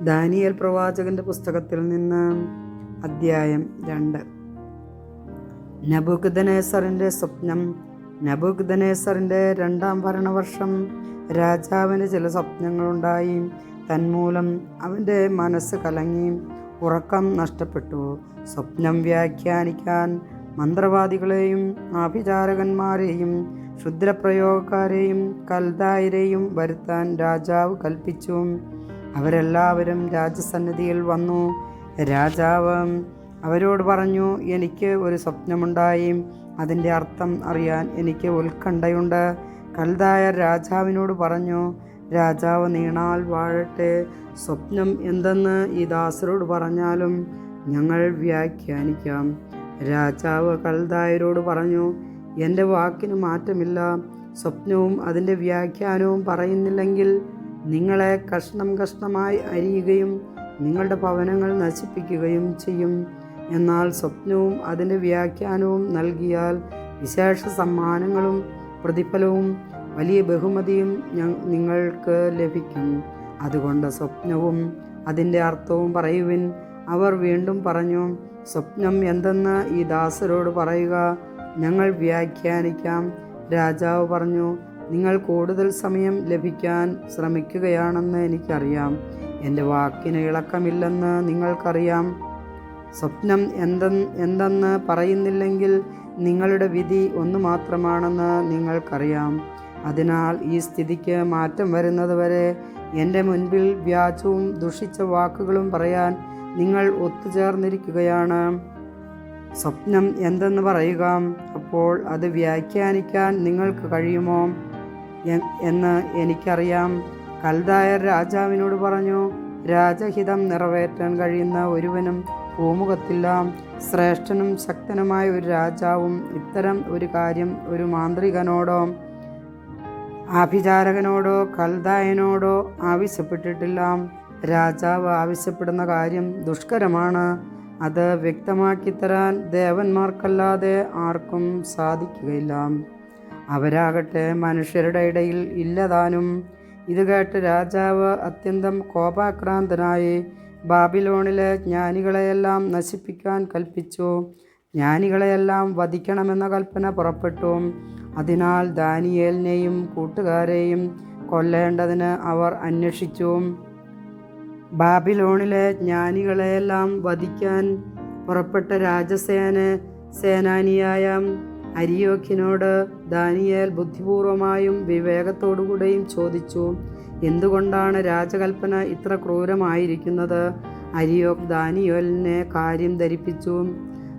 ദാനിയൽ പ്രവാചകന്റെ പുസ്തകത്തിൽ നിന്ന് അദ്ധ്യായം രണ്ട്. നബുഗ്ദനേസറിന്റെ സ്വപ്നം നബുഗ്ദനേസറിന്റെ രണ്ടാം ഭരണവർഷം രാജാവിന് ചില സ്വപ്നങ്ങളുണ്ടായി. തന്മൂലം അവന്റെ മനസ്സ് കലങ്ങി ഉറക്കം നഷ്ടപ്പെട്ടു. സ്വപ്നം വ്യാഖ്യാനിക്കാൻ മന്ത്രവാദികളെയും ആഭിചാരകന്മാരെയും ക്ഷുദ്രപ്രയോഗക്കാരെയും കൽദായരെയും വരുത്താൻ രാജാവ് കൽപ്പിച്ചു. അവരെല്ലാവരും രാജസന്നിധിയിൽ വന്നു. രാജാവ് അവരോട് പറഞ്ഞു എനിക്ക് ഒരു സ്വപ്നമുണ്ടായി. അതിന്റെ അർത്ഥം അറിയാൻ എനിക്ക് ഉത്കണ്ഠയുണ്ട്. കൽദായ രാജാവിനോട് പറഞ്ഞു രാജാവ് നീണാൽ വാഴട്ടെ. സ്വപ്നം എന്തെന്ന് ഈ ദാസരോട് പറഞ്ഞാലും ഞങ്ങൾ വ്യാഖ്യാനിക്കാം. രാജാവ് കൽദായരോട് പറഞ്ഞു എന്റെ വാക്കിന് മാറ്റമില്ല. സ്വപ്നവും അതിന്റെ വ്യാഖ്യാനവും പറയുന്നില്ലെങ്കിൽ നിങ്ങളെ കഷ്ണം കഷ്ണമായി അരിയുകയും നിങ്ങളുടെ ഭവനങ്ങൾ നശിപ്പിക്കുകയും ചെയ്യും. എന്നാൽ സ്വപ്നവും അതിന്റെ വ്യാഖ്യാനവും നൽകിയാൽ വിശേഷ സമ്മാനങ്ങളും പ്രതിഫലവും വലിയ ബഹുമതിയും നിങ്ങൾക്ക് ലഭിക്കും. അതുകൊണ്ട് സ്വപ്നവും അതിന്റെ അർത്ഥവും പറയുവിൻ. അവർ വീണ്ടും പറഞ്ഞു സ്വപ്നം എന്തെന്ന് ഈ ദാസരോട് പറയുക. ഞങ്ങൾ വ്യാഖ്യാനിക്കാം. രാജാവ് പറഞ്ഞു നിങ്ങൾ കൂടുതൽ സമയം ലഭിക്കാൻ ശ്രമിക്കുകയാണെന്ന് എനിക്കറിയാം. എന്റെ വാക്കിന് ഇളക്കമില്ലെന്ന് നിങ്ങൾക്കറിയാം. സ്വപ്നം എന്തെന്ന് എന്തെന്ന് പറയുന്നില്ലെങ്കിൽ നിങ്ങളുടെ വിധി ഒന്നു മാത്രമാണെന്ന് നിങ്ങൾക്കറിയാം. അതിനാൽ ഈ സ്ഥിതിക്ക് മാറ്റം വരുന്നതുവരെ എന്റെ മുൻപിൽ വ്യാജവും ദുഷിച്ച വാക്കുകളും പറയാൻ നിങ്ങൾ ഒത്തുചേർന്നിരിക്കുകയാണ്. സ്വപ്നം എന്തെന്ന് പറയുക അപ്പോൾ അത് വ്യാഖ്യാനിക്കാൻ നിങ്ങൾക്ക് കഴിയുമോ? എന്ന് എനിക്കറിയാം. കൽദായർ രാജാവിനോട് പറഞ്ഞു രാജഹിതം നിറവേറ്റാൻ കഴിയുന്ന ഒരുവനും ഭൂമുഖത്തില്ല ശ്രേഷ്ഠനും ശക്തനുമായ ഒരു രാജാവും ഇത്തരം ഒരു കാര്യം ഒരു മാന്ത്രികനോടോ ആഭിചാരകനോടോ കൽദായനോടോ ആവശ്യപ്പെട്ടിട്ടില്ല. രാജാവ് ആവശ്യപ്പെടുന്ന കാര്യം ദുഷ്കരമാണ്. അത് വ്യക്തമാക്കി തരാൻ ദേവന്മാർക്കല്ലാതെ ആർക്കും സാധിക്കുകയില്ല. അവരാകട്ടെ മനുഷ്യരുടെ ഇടയിൽ ഇല്ലതാനും. ഇത് കേട്ട് രാജാവ് അത്യന്തം കോപാക്രാന്തനായി ബാബിലോണിലെ ജ്ഞാനികളെയെല്ലാം നശിപ്പിക്കാൻ കൽപ്പിച്ചു. ജ്ഞാനികളെയെല്ലാം വധിക്കണമെന്ന കൽപ്പന പുറപ്പെട്ടു. അതിനാൽ ദാനിയേലിനെയും കൂട്ടുകാരെയും കൊല്ലേണ്ടതിന് അവർ അന്വേഷിച്ചു. ബാബിലോണിലെ ജ്ഞാനികളെയെല്ലാം വധിക്കാൻ പുറപ്പെട്ട രാജസേന സേനാനിയായ അരിയോക്കിനോട് ദാനിയേൽ ബുദ്ധിപൂർവമായും വിവേകത്തോടുകൂടെയും ചോദിച്ചു എന്തുകൊണ്ടാണ് രാജകൽപ്പന ഇത്ര ക്രൂരമായിരിക്കുന്നത്? അരിയോക്ക് ദാനിയേലിനെ കാര്യം ധരിപ്പിച്ചു.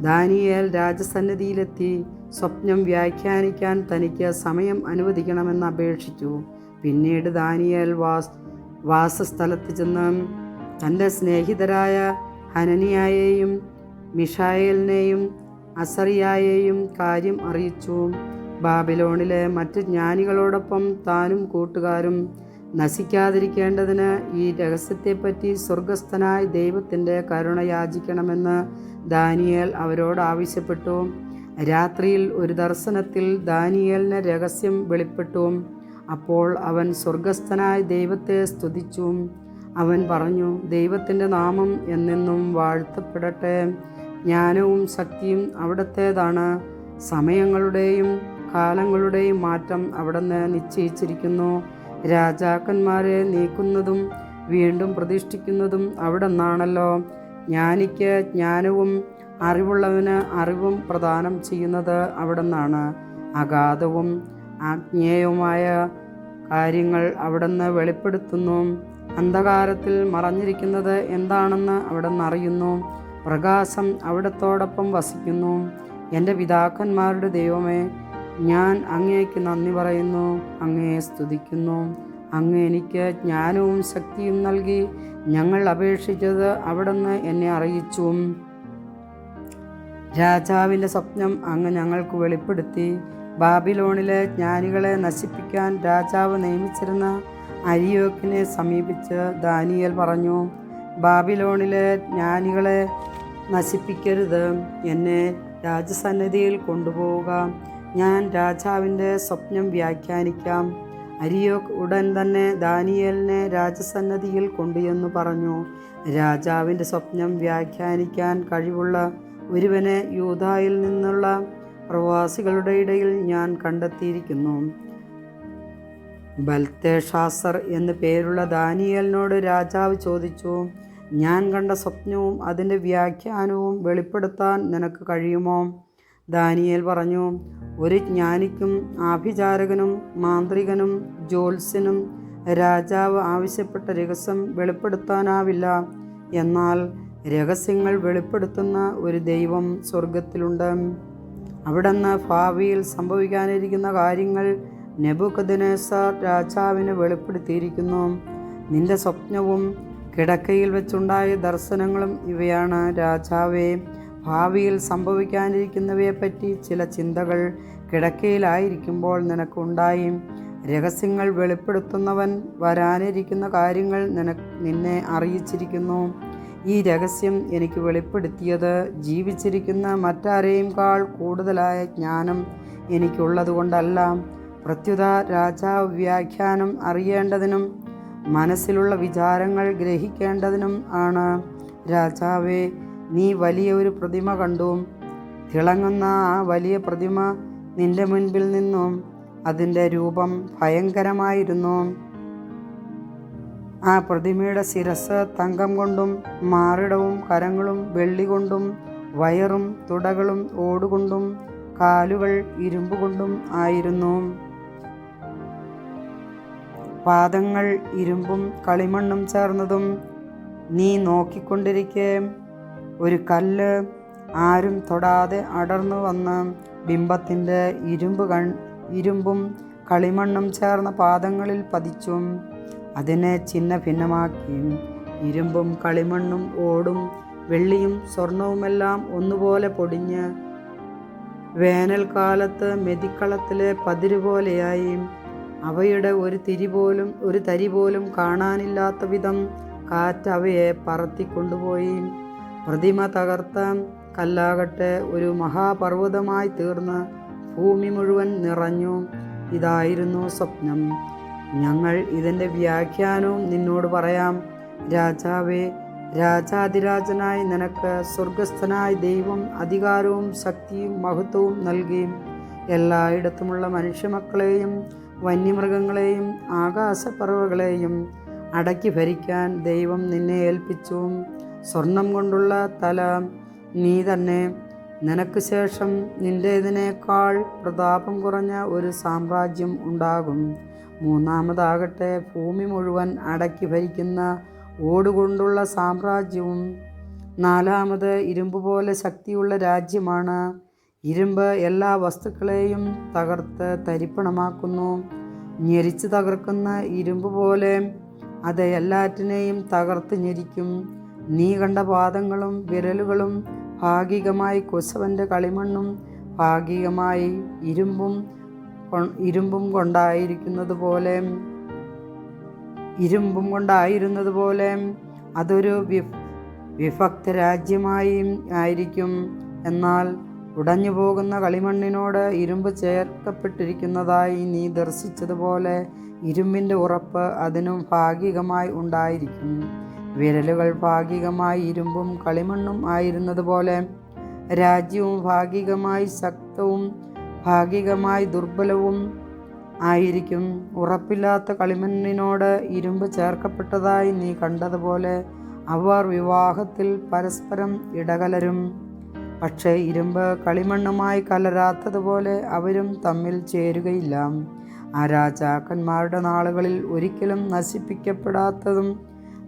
ദാനിയേൽ രാജസന്നിധിയിലെത്തി സ്വപ്നം വ്യാഖ്യാനിക്കാൻ തനിക്ക് സമയം അനുവദിക്കണമെന്ന് അപേക്ഷിച്ചു. പിന്നീട് ദാനിയേൽ വാസ് വാസസ്ഥലത്ത് ചെന്ന് തന്റെ സ്നേഹിതരായ ഹനനിയായെയും മിഷായേലിനെയും അസറിയായെയും കാര്യം അറിയിച്ചു. ബാബിലോണിലെ മറ്റ് ജ്ഞാനികളോടൊപ്പം താനും കൂട്ടുകാരും നശിക്കാതിരിക്കേണ്ടതിന് ഈ രഹസ്യത്തെപ്പറ്റി സ്വർഗസ്ഥനായ ദൈവത്തിന്റെ കരുണ യാചിക്കണമെന്ന് ദാനിയേൽ അവരോട് ആവശ്യപ്പെട്ടു. രാത്രിയിൽ ഒരു ദർശനത്തിൽ ദാനിയേലിന് രഹസ്യം വെളിപ്പെട്ടു. അപ്പോൾ അവൻ സ്വർഗസ്ഥനായ ദൈവത്തെ സ്തുതിച്ചു. അവൻ പറഞ്ഞു ദൈവത്തിന്റെ നാമം എന്നെന്നും വാഴ്ത്തപ്പെടട്ടെ. ജ്ഞാനവും ശക്തിയും അവിടത്തേതാണ്. സമയങ്ങളുടെയും കാലങ്ങളുടെയും മാറ്റം അവിടുന്ന് നിശ്ചയിച്ചിരിക്കുന്നു. രാജാക്കന്മാരെ നീക്കുന്നതും വീണ്ടും പ്രതിഷ്ഠിക്കുന്നതും അവിടെ നിന്നാണല്ലോ ജ്ഞാനിക്ക് ജ്ഞാനവും അറിവുള്ളവന് അറിവും പ്രദാനം ചെയ്യുന്നത് അവിടെ നിന്നാണ് അഗാധവും ആജ്ഞേയവുമായ കാര്യങ്ങൾ അവിടുന്ന് വെളിപ്പെടുത്തുന്നു. അന്ധകാരത്തിൽ മറഞ്ഞിരിക്കുന്നത് എന്താണെന്ന് അവിടുന്ന് അറിയുന്നു പ്രകാശം അവിടത്തോടൊപ്പം വസിക്കുന്നു. എന്റെ പിതാക്കന്മാരുടെ ദൈവമേ ഞാൻ അങ്ങേക്ക് നന്ദി പറയുന്നു അങ്ങയെ സ്തുതിക്കുന്നു. അങ്ങ് എനിക്ക് ജ്ഞാനവും ശക്തിയും നൽകി ഞങ്ങൾ അപേക്ഷിച്ചത് അവിടുന്ന് എന്നെ അറിയിച്ചു. രാജാവിന്റെ സ്വപ്നം അങ്ങ് ഞങ്ങൾക്ക് വെളിപ്പെടുത്തി. ബാബിലോണിലെ ജ്ഞാനികളെ നശിപ്പിക്കാൻ രാജാവ് നിയമിച്ചിരുന്ന അരിയോക്കിനെ സമീപിച്ച് ദാനിയൽ പറഞ്ഞു ബാബിലോണിലെ ജ്ഞാനികളെ നശിപ്പിക്കരുത്. എന്നെ രാജസന്നിധിയിൽ കൊണ്ടുപോവുക. ഞാൻ രാജാവിന്റെ സ്വപ്നം വ്യാഖ്യാനിക്കാം. അരിയോക്ക് ഉടൻ തന്നെ ദാനിയലിനെ രാജസന്നദ്ധിയിൽ കൊണ്ടുവന്നു പറഞ്ഞു. രാജാവിന്റെ സ്വപ്നം വ്യാഖ്യാനിക്കാൻ കഴിവുള്ള ഒരുവനെ യൂതായിൽ നിന്നുള്ള പ്രവാസികളുടെ ഇടയിൽ ഞാൻ കണ്ടെത്തിയിരിക്കുന്നു. ബൽത്തേഷാസർ എന്നു പേരുള്ള ദാനിയലിനോട് രാജാവ് ചോദിച്ചു ഞാൻ കണ്ട സ്വപ്നവും അതിന്റെ വ്യാഖ്യാനവും വെളിപ്പെടുത്താൻ നിനക്ക് കഴിയുമോ? ദാനിയേൽ പറഞ്ഞു ഒരു ജ്ഞാനിക്കും ആഭിചാരകനും മാന്ത്രികനും ജ്യോത്സ്യനും രാജാവ് ആവശ്യപ്പെട്ട രഹസ്യം വെളിപ്പെടുത്താനാവില്ല. എന്നാൽ രഹസ്യങ്ങൾ വെളിപ്പെടുത്തുന്ന ഒരു ദൈവം സ്വർഗത്തിലുണ്ട് അവിടുന്ന് ഭാവിയിൽ സംഭവിക്കാനിരിക്കുന്ന കാര്യങ്ങൾ നെബുക്കദിനേസർ രാജാവിന് വെളിപ്പെടുത്തിയിരിക്കുന്നു. നിന്റെ സ്വപ്നവും കിടക്കയിൽ വെച്ചുണ്ടായ ദർശനങ്ങളും ഇവയാണ് രാജാവേ. ഭാവിയിൽ സംഭവിക്കാനിരിക്കുന്നവയെപ്പറ്റി ചില ചിന്തകൾ കിടക്കയിലായിരിക്കുമ്പോൾ നിനക്കുണ്ടായി. രഹസ്യങ്ങൾ വെളിപ്പെടുത്തുന്നവൻ വരാനിരിക്കുന്ന കാര്യങ്ങൾ നിന നിന്നെ അറിയിച്ചിരിക്കുന്നു. ഈ രഹസ്യം എനിക്ക് വെളിപ്പെടുത്തിയത് ജീവിച്ചിരിക്കുന്ന മറ്റാരെയും കാൾ കൂടുതലായ ജ്ഞാനം എനിക്കുള്ളതുകൊണ്ടല്ല. പ്രത്യുത രാജാവ് വ്യാഖ്യാനം അറിയേണ്ടതിനും മനസ്സിലുള്ള വിചാരങ്ങൾ ഗ്രഹിക്കേണ്ടതിനും ആണ്. രാജാവേ നീ വലിയ ഒരു പ്രതിമ കണ്ടു. തിളങ്ങുന്ന ആ വലിയ പ്രതിമ നിന്റെ മുൻപിൽ നിന്നും അതിന്റെ രൂപം ഭയങ്കരമായിരുന്നു. ആ പ്രതിമയുടെ ശിരസ് തങ്കം കൊണ്ടും മാറിടവും കരങ്ങളും വെള്ളി കൊണ്ടും വയറും തുടകളും ഓടുകൊണ്ടും കാലുകൾ ഇരുമ്പ് കൊണ്ടും ആയിരുന്നു. പാദങ്ങൾ ഇരുമ്പും കളിമണ്ണും ചേർന്നതും നീ നോക്കിക്കൊണ്ടിരിക്കെ. ഒരു കല്ല് ആരും തൊടാതെ അടർന്നു വന്ന് ബിംബത്തിന്റെ ഇരുമ്പ് കൺ ഇരുമ്പും കളിമണ്ണും ചേർന്ന പാദങ്ങളിൽ പതിച്ചും അതിനെ ചിന്ന ഭിന്നമാക്കി ഇരുമ്പും കളിമണ്ണും ഓടും വെള്ളിയും സ്വർണവുമെല്ലാം ഒന്നുപോലെ പൊടിഞ്ഞ് വേനൽക്കാലത്ത് മെതിക്കളത്തിലെ പതിര് പോലെയായി അവയുടെ ഒരു തിരി പോലും ഒരു തരി പോലും കാണാനില്ലാത്ത വിധം കാറ്റ് അവയെ പറത്തിക്കൊണ്ടുപോയി പ്രതിമ തകർത്ത കല്ലാകട്ടെ ഒരു മഹാപർവതമായി തീർന്ന് ഭൂമി മുഴുവൻ നിറഞ്ഞു. ഇതായിരുന്നു സ്വപ്നം. ഞങ്ങൾ ഇതിന്റെ വ്യാഖ്യാനവും നിന്നോട് പറയാം രാജാവേ രാജാതിരാജനായി നിനക്ക് സ്വർഗസ്ഥനായ ദൈവം അധികാരവും ശക്തിയും മഹത്വവും നൽകി. എല്ലായിടത്തുമുള്ള മനുഷ്യമക്കളെയും വന്യമൃഗങ്ങളെയും ആകാശപ്പറവകളെയും അടക്കി ഭരിക്കാൻ ദൈവം നിന്നെ ഏൽപ്പിച്ചു. സ്വർണം കൊണ്ടുള്ള തല നീ തന്നെ. നിനക്ക് ശേഷം നിന്റേതിനേക്കാൾ പ്രതാപം കുറഞ്ഞ ഒരു സാമ്രാജ്യം ഉണ്ടാകും. മൂന്നാമതാകട്ടെ ഭൂമി മുഴുവൻ അടക്കി ഭരിക്കുന്ന ഓടുകൊണ്ടുള്ള സാമ്രാജ്യവും നാലാമത് ഇരുമ്പ് പോലെ ശക്തിയുള്ള രാജ്യമാണ് ഇരുമ്പ് എല്ലാ വസ്തുക്കളെയും തകർത്ത് തരിപ്പണമാക്കുന്നു. ഞെരിച്ച് തകർക്കുന്ന ഇരുമ്പ് പോലെ അത് എല്ലാറ്റിനെയും തകർത്ത് ഞെരിക്കും. നീ കണ്ട പാദങ്ങളും വിരലുകളും ഭാഗികമായി കുശവന്റെ കളിമണ്ണും ഭാഗികമായി ഇരുമ്പും ഇരുമ്പും കൊണ്ടായിരിക്കുന്നത് പോലെ ഇരുമ്പും കൊണ്ടായിരുന്നത് പോലെ അതൊരു വിഭക്ത രാജ്യമായി ആയിരിക്കും. എന്നാൽ ഉടഞ്ഞു പോകുന്ന കളിമണ്ണിനോട് ഇരുമ്പ് ചേർക്കപ്പെട്ടിരിക്കുന്നതായി നീ ദർശിച്ചതുപോലെ ഇരുമ്പിന്റെ ഉറപ്പ് അതിനും ഭാഗികമായി ഉണ്ടായിരിക്കും. വിരലുകൾ ഭാഗികമായി ഇരുമ്പും കളിമണ്ണും ആയിരുന്നതുപോലെ രാജ്യവും ഭാഗികമായി ശക്തവും ഭാഗികമായി ദുർബലവും ആയിരിക്കും. ഉറപ്പില്ലാത്ത കളിമണ്ണിനോട് ഇരുമ്പ് ചേർക്കപ്പെട്ടതായി നീ കണ്ടതുപോലെ അവർ വിവാഹത്തിൽ പരസ്പരം ഇടകലരും. പക്ഷേ ഇരുമ്പ് കളിമണ്ണുമായി കലരാത്തതുപോലെ അവരും തമ്മിൽ ചേരുകയില്ല. ആ രാജാക്കന്മാരുടെ നാളുകളിൽ ഒരിക്കലും നശിപ്പിക്കപ്പെടാത്തതും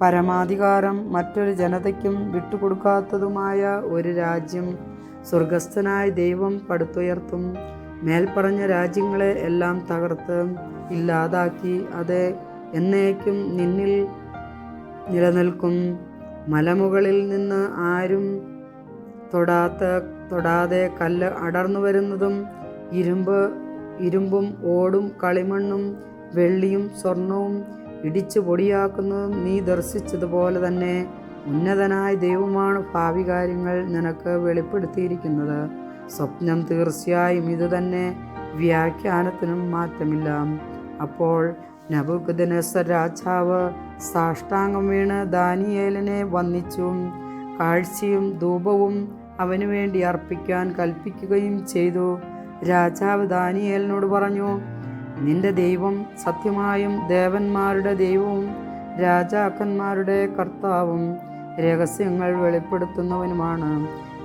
പരമാധികാരം മറ്റൊരു ജനതയ്ക്കും വിട്ടുകൊടുക്കാത്തതുമായ ഒരു രാജ്യം സ്വർഗസ്ഥനായ ദൈവം പടുത്തുയർത്തും. മേൽപ്പറഞ്ഞ രാജ്യങ്ങളെ എല്ലാം തകർത്ത് ഇല്ലാതാക്കി അത് എന്നേക്കും നിന്നിൽ നിലനിൽക്കും. മലമുകളിൽ നിന്ന് ആരും തൊടാത്ത തൊടാതെ കല്ല് അടർന്നു വരുന്നതും ഇരുമ്പ് ഇരുമ്പും ഓടും കളിമണ്ണും വെള്ളിയും സ്വർണവും ഇടിച്ചു പൊടിയാക്കുന്നതും നീ ദർശിച്ചതുപോലെ തന്നെ ഉന്നതനായ ദൈവമാണ് ഭാവി കാര്യങ്ങൾ നിനക്ക് വെളിപ്പെടുത്തിയിരിക്കുന്നത്. സ്വപ്നം തീർച്ചയായും ഇത് തന്നെ വ്യാഖ്യാനത്തിനും മാറ്റമില്ല. അപ്പോൾ നബുക്കദനസർ രാജാവ് സാഷ്ടാംഗം വീണ് ദാനിയേലിനെ വന്ദിച്ചു കാഴ്ചയും ധൂപവും അവനു വേണ്ടി അർപ്പിക്കാൻ കൽപ്പിക്കുകയും ചെയ്തു. രാജാവ് ദാനിയേലിനോട് പറഞ്ഞു നിന്റെ ദൈവം സത്യമായും ദേവന്മാരുടെ ദൈവവും രാജാക്കന്മാരുടെ കർത്താവും രഹസ്യങ്ങൾ വെളിപ്പെടുത്തുന്നവനുമാണ്.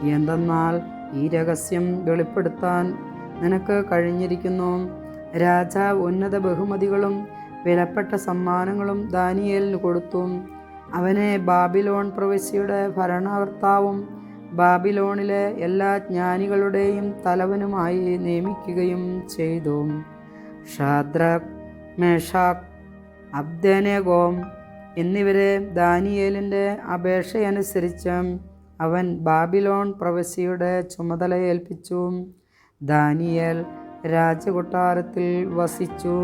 എന്തെന്നാൽ ഈ രഹസ്യം വെളിപ്പെടുത്താൻ നിനക്ക് കഴിഞ്ഞിരിക്കുന്നു. രാജാവ് ഉന്നത ബഹുമതികളും വിലപ്പെട്ട സമ്മാനങ്ങളും ദാനിയേലിന് കൊടുത്തു. അവനെ ബാബിലോൺ പ്രവിശ്യയുടെ ഭരണകർത്താവും ബാബിലോണിലെ എല്ലാ ജ്ഞാനികളുടെയും തലവനുമായി നിയമിക്കുകയും ചെയ്തു. ഷാദ്രക് മേഷാക് അബ്ദനേഗോം എന്നിവരെ ദാനിയേലിന്റെ അപേക്ഷയനുസരിച്ച് അവൻ ബാബിലോൺ പ്രവശ്യയുടെ ചുമതല ഏൽപ്പിച്ചു. ദാനിയേൽ രാജകൊട്ടാരത്തിൽ വസിച്ചു.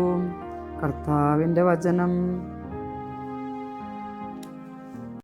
കർത്താവിന്റെ വചനം.